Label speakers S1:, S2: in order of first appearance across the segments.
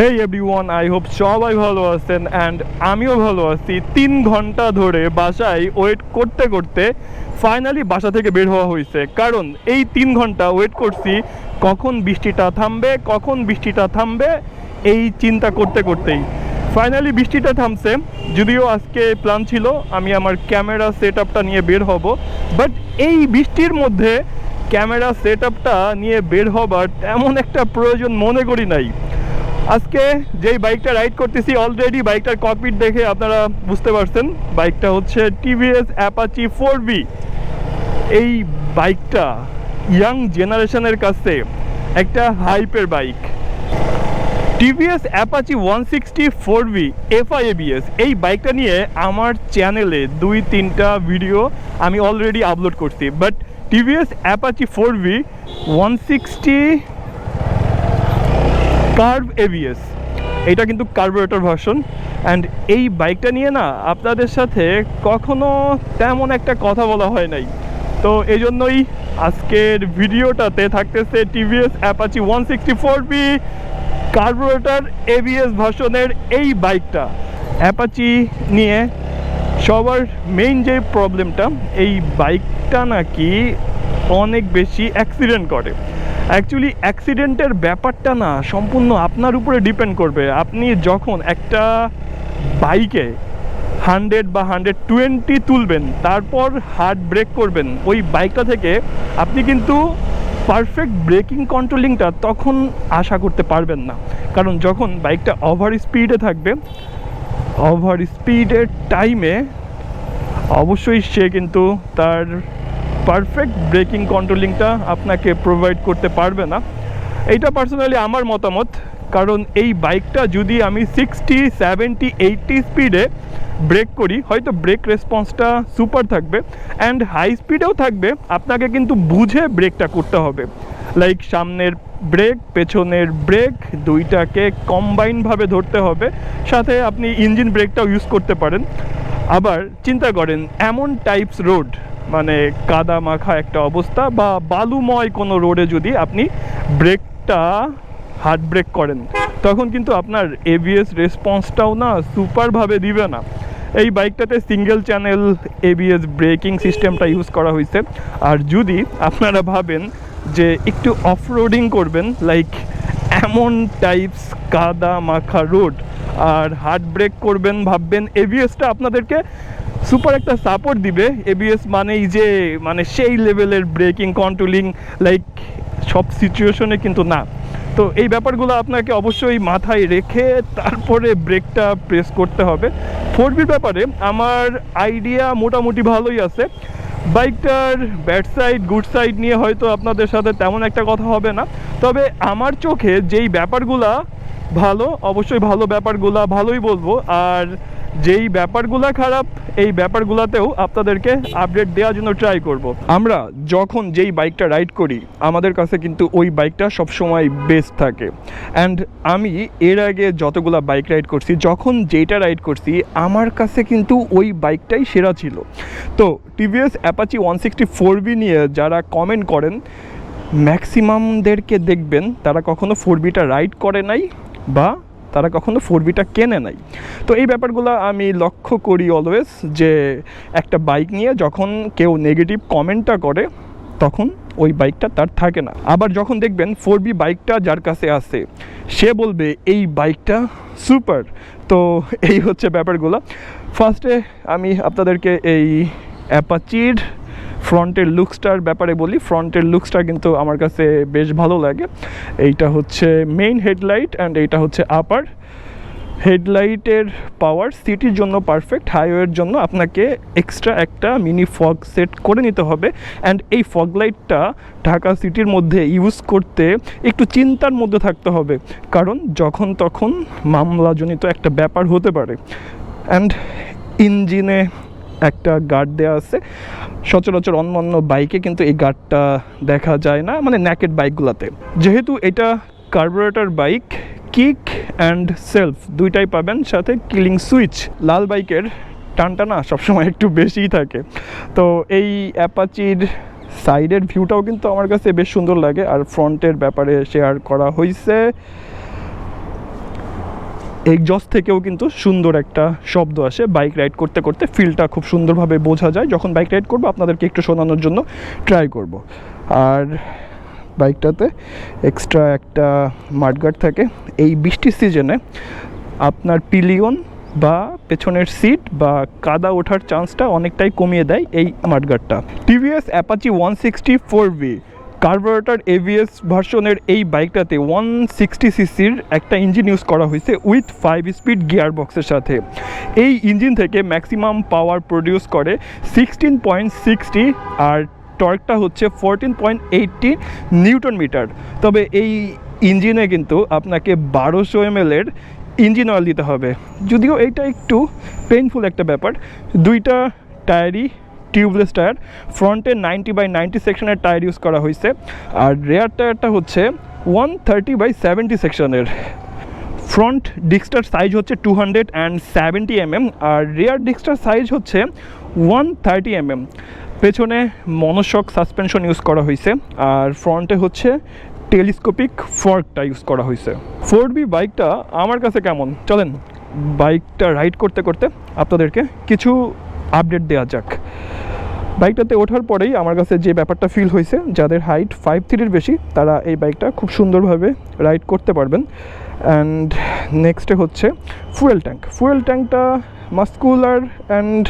S1: Hey everyone I hope সবাই ভালো আছেন অ্যান্ড আমিও ভালো আছি। তিন ঘণ্টা ধরে বাসায় ওয়েট করতে করতে ফাইনালি বাসা থেকে বের হওয়া হয়েছে। কারণ এই তিন ঘণ্টা ওয়েট করছি, কখন বৃষ্টিটা থামবে, কখন বৃষ্টিটা থামবে, এই চিন্তা করতে করতেই। ফাইনালি বৃষ্টিটা থামছে, যদিও আজকে প্ল্যান ছিল, আমি আমার ক্যামেরা সেট আপটা নিয়ে বের হব। বাট এই বৃষ্টির মধ্যে ক্যামেরা সেট আপটা নিয়ে বের হবার তেমন একটা প্রয়োজন মনে করি নাই। আজকে যেই বাইকটা রাইড করতেছি অলরেডি বাইকটার ককপিট দেখে আপনারা বুঝতে পারছেন। বাইকটা হচ্ছে টিভিএস অ্যাপাচি ফোর বি এই বাইকটা ইয়াং জেনারেশনের কাছে একটা হাইপের bike. TVS Apache one sixty four V FI ABS এই বাইকটা নিয়ে আমার চ্যানেলে দুই, তিনটা ভিডিও আমি অলরেডি আপলোড করছি। But TVS Apache four V one sixty carb ABS এটা কিন্তু কার্বোরেটর ভার্সন অ্যান্ড এই বাইকটা নিয়ে না, আপনাদের সাথে কখনো তেমন একটা কথা বলা হয় নাই। তো এই জন্যই আজকের ভিডিওটাতে থাকতেছে TVS Apache one sixty four V carburettor ABS ভার্সনের এই বাইকটা অ্যাপাচি নিয়ে সবার মেইন যে প্রবলেমটা এই বাইকটা নাকি অনেক বেশি অ্যাক্সিডেন্ট করে। অ্যাকচুয়ালি অ্যাক্সিডেন্টের ব্যাপারটা না, সম্পূর্ণ আপনার উপরে ডিপেন্ড করবে। আপনি যখন একটা বাইকে হান্ড্রেড বা হান্ড্রেড টোয়েন্টি তুলবেন, তারপর হার্ড ব্রেক করবেন, ওই বাইকটা থেকে আপনি কিন্তু পারফেক্ট ব্রেকিং কন্ট্রোলিংটা তখন আশা করতে পারবেন না। কারণ যখন বাইকটা ওভার স্পিডে থাকবে ওভার স্পিডের টাইমে অবশ্যই সে কিন্তু তার পারফেক্ট ব্রেকিং কন্ট্রোলিংটা আপনাকে প্রোভাইড করতে পারবে না। এইটা পার্সোনালি আমার মতামত, কারণ এই বাইকটা যদি আমি সিক্সটি সেভেন্টি এইটটি স্পিডে ব্রেক করি, হয়তো ব্রেক রেসপন্সটা সুপার থাকবে অ্যান্ড হাই স্পিডেও থাকবে, আপনাকে কিন্তু বুঝে ব্রেকটা করতে হবে। লাইক সামনের ব্রেক পেছনের ব্রেক দুইটাকে কম্বাইনভাবে ধরতে হবে, সাথে আপনি ইঞ্জিন ব্রেকটাও ইউজ করতে পারেন। আবার চিন্তা করেন, এমন টাইপস রোড মানে কাদা মাখা একটা অবস্থা বা বালুময় কোনো রোডে যদি আপনি ব্রেকটা হার্ড ব্রেক করেন, তখন কিন্তু আপনার এবিএস রেসপন্সটাও না সুপারভাবে দিবে না। এই বাইকটাতে সিঙ্গেল চ্যানেল এবিএস ব্রেকিং সিস্টেমটা ইউজ করা হয়েছে। আর যদি আপনারা ভাবেন যে একটু অফ রোডিং করবেন লাইক এমন টাইপস কাদা মাখা রোড আর হার্ড ব্রেক করবেন, ভাববেন এবিএসটা আপনাদেরকে সুপার একটা সাপোর্ট দিবে এবিএস মানেই যে মানে সেই লেভেলের ব্রেকিং কন্ট্রোলিং লাইক সব সিচুয়েশনে কিন্তু না। তো এই ব্যাপারগুলো আপনাকে অবশ্যই মাথায় রেখে তারপরে ব্রেকটা প্রেস করতে হবে। ফোর বির ব্যাপারে আমার আইডিয়া মোটামুটি ভালোই আছে। বাইকটার ব্যাড সাইড গুড সাইড নিয়ে হয়তো আপনাদের সাথে তেমন একটা কথা হবে না। তবে আমার চোখে যেই ব্যাপারগুলা ভালো, অবশ্যই ভালো ব্যাপারগুলা ভালোই বলব। আর যেই ব্যাপারগুলো খারাপ, এই ব্যাপারগুলোতেও আপনাদেরকে আপডেট দেওয়ার জন্য ট্রাই করব। আমরা যখন যেই বাইকটা রাইড করি, আমাদের কাছে কিন্তু ওই বাইকটা সবসময় বেস্ট থাকে অ্যান্ড আমি এর আগে যতগুলা বাইক রাইড করছি, যখন যেটা রাইড করছি, আমার কাছে কিন্তু ওই বাইকটাই সেরা ছিল তো TVS Apache one sixty four V নিয়ে যারা কমেন্ট করেন ম্যাক্সিমামদেরকে দেখবেন, তারা কখনো ফোর বিটা রাইড করে নাই বা তারা কখনো ফোর বিটা কেনে নাই। তো এই ব্যাপারগুলো আমি লক্ষ্য করি অলওয়েজ যে একটা বাইক নিয়ে যখন কেউ নেগেটিভ কমেন্টটা করে, তখন ওই বাইকটা তার থাকে না। আবার যখন দেখবেন ফোর বি বাইকটা যার কাছে আছে, সে বলবে এই বাইকটা সুপার তো এই হচ্ছে ব্যাপারগুলো। ফার্স্টে আমি আপনাদেরকে এই অ্যাপাচির ফ্রন্টের লুকসটার ব্যাপারে বলি, ফ্রন্টের লুকসটা কিন্তু আমার কাছে বেশ ভালো লাগে। এইটা হচ্ছে মেইন হেডলাইট অ্যান্ড এইটা হচ্ছে আপার হেডলাইটের পাওয়ার সিটির জন্য পারফেক্ট হাইওয়ের জন্য আপনাকে এক্সট্রা একটা মিনি ফগ সেট করে নিতে হবে। অ্যান্ড এই ফগ লাইটটা ঢাকা সিটির মধ্যে ইউজ করতে একটু চিন্তার মধ্যে থাকতে হবে। কারণ যখন তখন মামলাজনিত একটা ব্যাপার হতে পারে। অ্যান্ড ইঞ্জিনে একটা গার্ড দেওয়া আছে। সচরাচর অন্য অন্য বাইকে কিন্তু এই গার্ডটা দেখা যায় না মানে ন্যাকেড বাইকগুলোতে। যেহেতু এটা carburettor bike kick and self দুইটাই পাবেন, সাথে কিলিং সুইচ লাল বাইকের টানটা না সবসময় একটু বেশিই থাকে। তো এই অ্যাপাচির সাইডের ভিউটাও কিন্তু আমার কাছে বেশ সুন্দর লাগে, আর ফ্রন্টের ব্যাপারে শেয়ার করা হয়েছে এক্সজস্ট থেকেও কিন্তু সুন্দর একটা শব্দ আসে। বাইক রাইড করতে করতে ফিলটা খুব সুন্দরভাবে বোঝা যায়। যখন বাইক রাইড করব, আপনাদেরকে একটু শোনানোর জন্য ট্রাই করব। আর বাইকটাতে এক্সট্রা একটা মাঠগার্ড থাকে। এই বৃষ্টির সিজনে আপনার পিলিয়ন বা পেছনের সিট বা কাদা ওঠার চান্সটা অনেকটাই কমিয়ে দেয় এই মাঠগার্ডটা TVS Apache one sixty four V carburettor ABS ভার্সনের এই বাইকটাতে ওয়ান সিক্সটি সিসির একটা ইঞ্জিন ইউজ করা হয়েছে উইথ ফাইভ স্পিড গিয়ার বক্সের সাথে। এই ইঞ্জিন থেকে ম্যাক্সিমাম পাওয়ার প্রডিউস করে সিক্সটিন পয়েন্ট সিক্সটি আর টর্কটা হচ্ছে fourteen point eighty newton metre. তবে এই ইঞ্জিনে কিন্তু আপনাকে বারোশো এম এর ইঞ্জিন অয়েল দিতে হবে। যদিও এইটা একটু পেইনফুল একটা ব্যাপার। দুইটা টায়ারই টিউবলেস টায়ার, ফ্রন্টে নাইনটি বাই নাইনটি সেকশনের টায়ার ইউজ করা হয়েছে। আর রেয়ার টায়ারটা হচ্ছে ওয়ান থার্টি বাই সেভেন্টি সেকশনের। ফ্রন্ট ডিস্কটার সাইজ হচ্ছে two hundred and seventy MM, আর রেয়ার ডিস্কটার সাইজ হচ্ছে ওয়ান থার্টি এমএম। পেছনে মনোশক সাসপেনশন ইউজ করা হয়েছে, আর ফ্রন্টে হচ্ছে টেলিস্কোপিক ফর্কটা ইউজ করা হয়েছে। ফোর বি বাইকটা আমার কাছে কেমন? চলেন, বাইকটা রাইড করতে করতে আপনাদেরকে কিছু আপডেট দেওয়া যাক। বাইকটাতে ওঠার পরেই আমার কাছে যে ব্যাপারটা ফিল হয়েছে, যাদের হাইট ফাইভ থ্রির বেশি, তারা এই বাইকটা খুব সুন্দরভাবে রাইড করতে পারবেন। অ্যান্ড নেক্সটে হচ্ছে ফুয়েল ট্যাঙ্ক ফুয়েল ট্যাঙ্কটা মাস্কুলার অ্যান্ড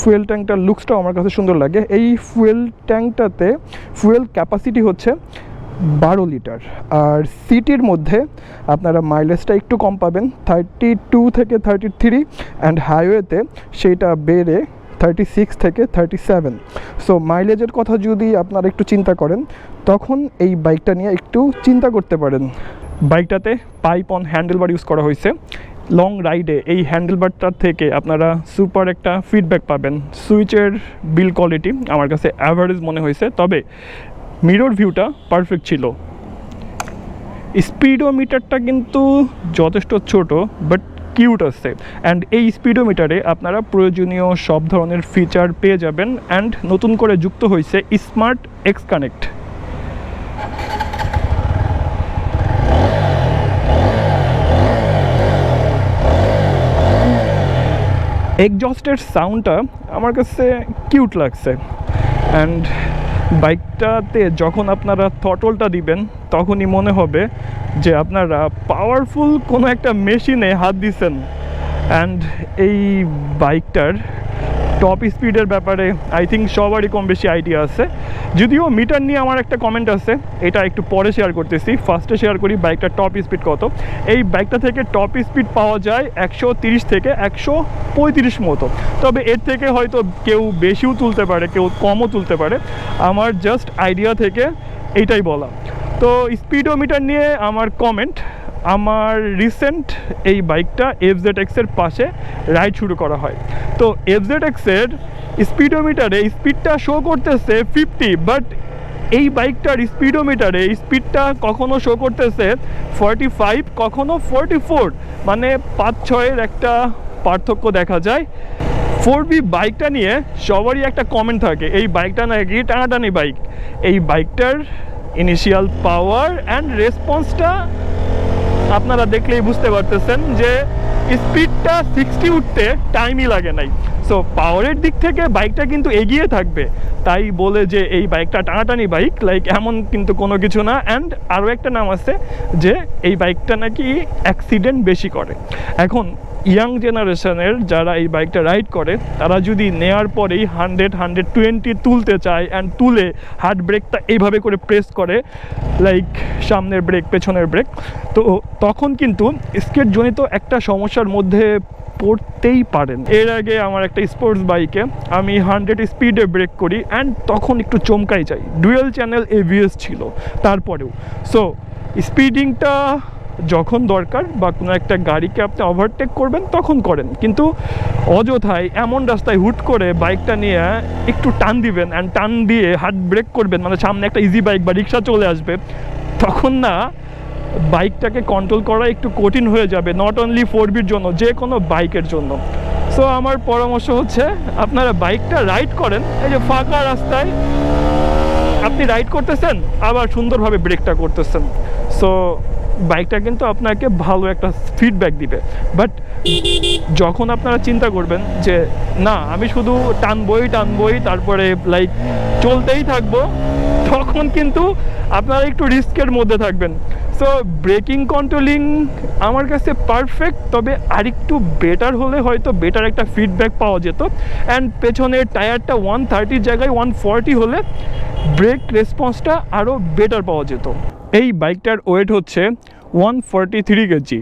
S1: ফুয়েল ট্যাঙ্কটার লুকসটাও আমার কাছে সুন্দর লাগে। এই ফুয়েল ট্যাঙ্কটাতে ফুয়েল ক্যাপাসিটি হচ্ছে বারো লিটার। আর সিটির মধ্যে আপনারা মাইলেজটা একটু কম পাবেন থার্টি টু থেকে থার্টি থ্রি অ্যান্ড হাইওয়েতে সেইটা বেড়ে থার্টি সিক্স থেকে থার্টি সেভেন সো মাইলেজের কথা যদি আপনারা একটু চিন্তা করেন, তখন এই বাইকটা নিয়ে একটু চিন্তা করতে পারেন। বাইকটাতে পাইপ অন হ্যান্ডেলবার ইউজ করা হয়েছে। লং রাইডে এই হ্যান্ডেলবারটার থেকে আপনারা সুপার একটা ফিডব্যাক পাবেন। সুইচের বিল কোয়ালিটি আমার কাছে অ্যাভারেজ মনে হয়েছে। তবে মিরর ভিউটা পারফেক্ট ছিল। স্পিডোমিটারটা কিন্তু যথেষ্ট ছোট বাট কিউট আছে। অ্যান্ড এই স্পিডোমিটারে আপনারা প্রয়োজনীয় সব ধরনের ফিচার পেয়ে যাবেন অ্যান্ড নতুন করে যুক্ত হয়েছে স্মার্ট এক্স কানেক্ট এক্সজস্টের সাউন্ডটা আমার কাছে কিউট লাগছে। অ্যান্ড বাইকটাতে যখন আপনারা থটলটা দিবেন, তখনই মনে হবে যে আপনারা পাওয়ারফুল কোনো একটা মেশিনে হাত দিছেন। অ্যান্ড এই বাইকটার টপ স্পিডের ব্যাপারে আই থিঙ্ক সবারই কম বেশি আইডিয়া আছে। যদিও মিটার নিয়ে আমার একটা কমেন্ট আছে, এটা একটু পরে শেয়ার করতেছি। ফার্স্টে শেয়ার করি বাইকটার টপ স্পিড কত? এই বাইকটা থেকে টপ স্পিড পাওয়া যায় একশো থেকে একশো পঁয়ত্রিশ মতো। তবে এর থেকে হয়তো কেউ বেশিও তুলতে পারে, কেউ কমও তুলতে পারে। আমার জাস্ট আইডিয়া থেকে এইটাই বলা। তো স্পিডোমিটার নিয়ে আমার কমেন্ট আমার রিসেন্ট এই বাইকটা এফ জেড এক্সের পাশে রাইড শুরু করা হয়। তো এফ জেড এক্সের স্পিডোমিটারে স্পিডটা শো করতেছে ফিফটি বাট এই বাইকটার স্পিডোমিটারে স্পিডটা কখনো শো করতেছে ফর্টি ফাইভ কখনো ফর্টি ফোর মানে পাঁচ ছয়ের একটা পার্থক্য দেখা যায়। ফোর বি বাইকটা নিয়ে সবারই একটা কমেন্ট থাকে, এই বাইকটা না নাকি টানাটানি বাইক এই বাইকটার ইনিশিয়াল পাওয়ার অ্যান্ড রেসপন্সটা আপনারা দেখলেই বুঝতে পারতেছেন যে স্পিডটা সিক্সটি উঠতে টাইমই লাগে নাই। সো পাওয়ারের দিক থেকে বাইকটা কিন্তু এগিয়ে থাকবে। তাই বলে যে এই বাইকটা টানাটানি বাইক লাইক এমন কিন্তু কোনো কিছু না। অ্যান্ড আরও একটা নাম আছে যে এই বাইকটা নাকি অ্যাক্সিডেন্ট বেশি করে। এখন ইয়াং জেনারেশনের যারা এই বাইকটা রাইড করে, তারা যদি নেয়ার পরেই হান্ড্রেড হান্ড্রেড টোয়েন্টি তুলতে চায় অ্যান্ড তুলে হার্ড ব্রেকটা এইভাবে করে প্রেস করে লাইক সামনের ব্রেক পেছনের ব্রেক তো তখন কিন্তু স্কেটজনিত একটা সমস্যার মধ্যে পড়তেই পারেন। এর আগে আমার একটা স্পোর্টস বাইকে আমি হান্ড্রেড স্পিডে ব্রেক করি অ্যান্ড তখন একটু চমকাই যাই। ডুয়েল চ্যানেল এভিএস ছিল, তারপরেও। সো স্পিডিংটা যখন দরকার বা কোনো একটা গাড়িকে আপনি ওভারটেক করবেন, তখন করেন। কিন্তু অযথায় এমন রাস্তায় হুট করে বাইকটা নিয়ে একটু টান দিবেন অ্যান্ড টান দিয়ে হার্ড ব্রেক করবেন মানে সামনে একটা ইজি বাইক বা রিক্সা চলে আসবে, তখন না বাইকটাকে কন্ট্রোল করা একটু কঠিন হয়ে যাবে নট অনলি ফোর বির জন্য, যে কোনো বাইকের জন্য। সো আমার পরামর্শ হচ্ছে, আপনারা বাইকটা রাইড করেন, এই যে ফাঁকা রাস্তায় আপনি রাইড করতেছেন, আবার সুন্দরভাবে ব্রেকটা করতেছেন। সো বাইকটা কিন্তু আপনাকে ভালো একটা ফিডব্যাক দিবে। বাট যখন আপনারা চিন্তা করবেন যে, না, আমি শুধু টানবই টানবই, তারপরে লাইক চলতেই থাকব, তখন কিন্তু আপনারা একটু রিস্কের মধ্যে থাকবেন। সো ব্রেকিং কন্ট্রোলিং আমার কাছে পারফেক্ট তবে আরেকটু বেটার হলে হয়তো বেটার একটা ফিডব্যাক পাওয়া যেত। অ্যান্ড পেছনের টায়ারটা ওয়ান থার্টির জায়গায় ওয়ান ফর্টি হলে ব্রেক রেসপন্সটা আরও বেটার পাওয়া যেত। এই বাইকটার ওয়েট হচ্ছে one forty three KG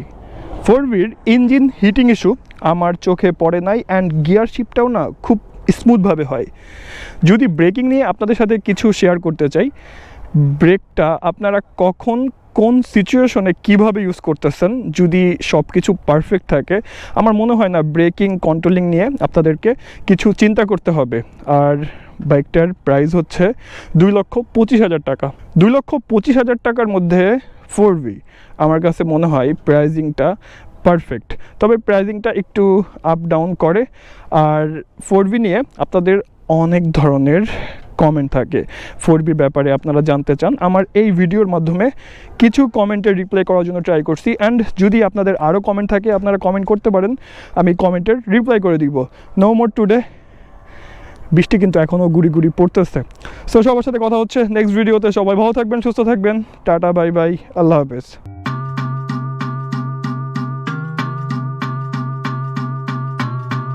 S1: four বির ইঞ্জিন হিটিং ইস্যু আমার চোখে পড়ে নাই অ্যান্ড গিয়ার শিপটাও না খুব স্মুথভাবে হয়। যদি ব্রেকিং নিয়ে আপনাদের সাথে কিছু শেয়ার করতে চাই ব্রেকটা আপনারা কখন কোন সিচুয়েশনে কীভাবে ইউজ করতেছেন যদি সব কিছু পারফেক্ট থাকে? আমার মনে হয় না ব্রেকিং কন্ট্রোলিং নিয়ে আপনাদেরকে কিছু চিন্তা করতে হবে। আর বাইকটার প্রাইস হচ্ছে দুই লক্ষ পঁচিশ হাজার টাকা। দুই লক্ষ পঁচিশ হাজার টাকার মধ্যে ফোর ভি আমার কাছে মনে হয় প্রাইজিংটা পারফেক্ট তবে প্রাইজিংটা একটু আপ ডাউন করে। আর ফোর ভি নিয়ে আপনাদের অনেক ধরনের কমেন্ট থাকে। ফোর বির ব্যাপারে আপনারা জানতে চান, আমার এই ভিডিওর মাধ্যমে কিছু কমেন্টের রিপ্লাই করার জন্য ট্রাই করছি। অ্যান্ড যদি আপনাদের আরও কমেন্ট থাকে, আপনারা কমেন্ট করতে পারেন, আমি কমেন্টের রিপ্লাই করে দিব। নো মোর টুডে বৃষ্টি কিন্তু এখনও গুড়ি গুড়ি পড়তেছে। সো সবার সাথে কথা হচ্ছে। নেক্সট ভিডিওতে সবাই ভালো থাকবেন, সুস্থ থাকবেন। টাটা বাই বাই আল্লাহ হাফেজ।